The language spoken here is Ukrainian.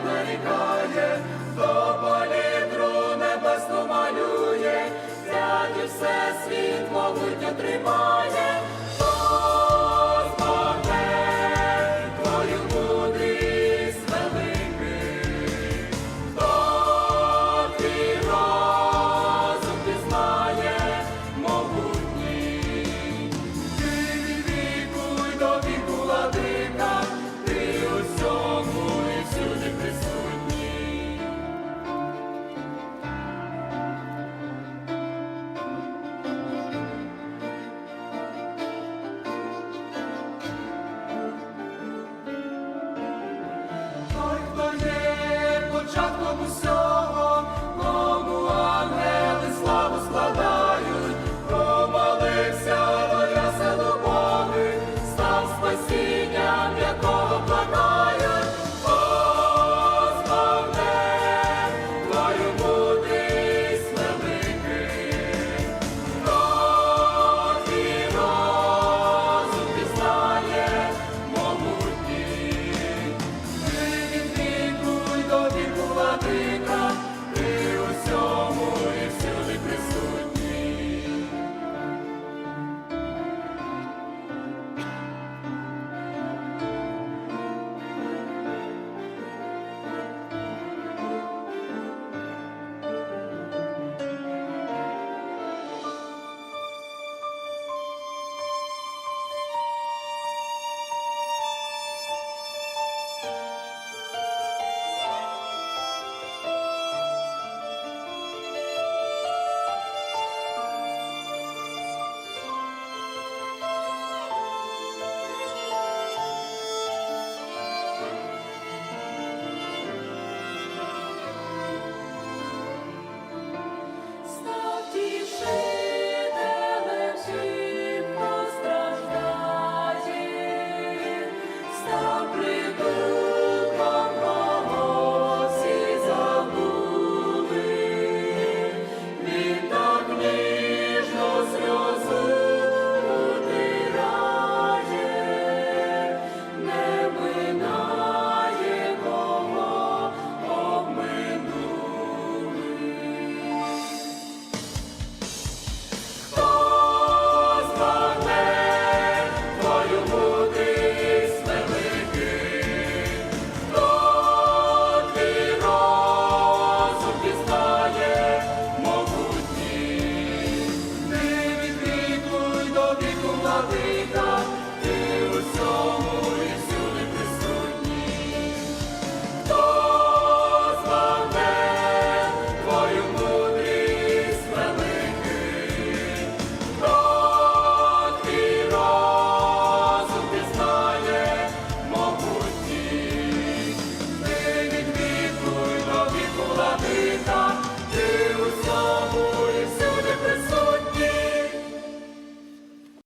нарікає, хто палітру небесну малює, дядю все світ могутньо тримає. We go.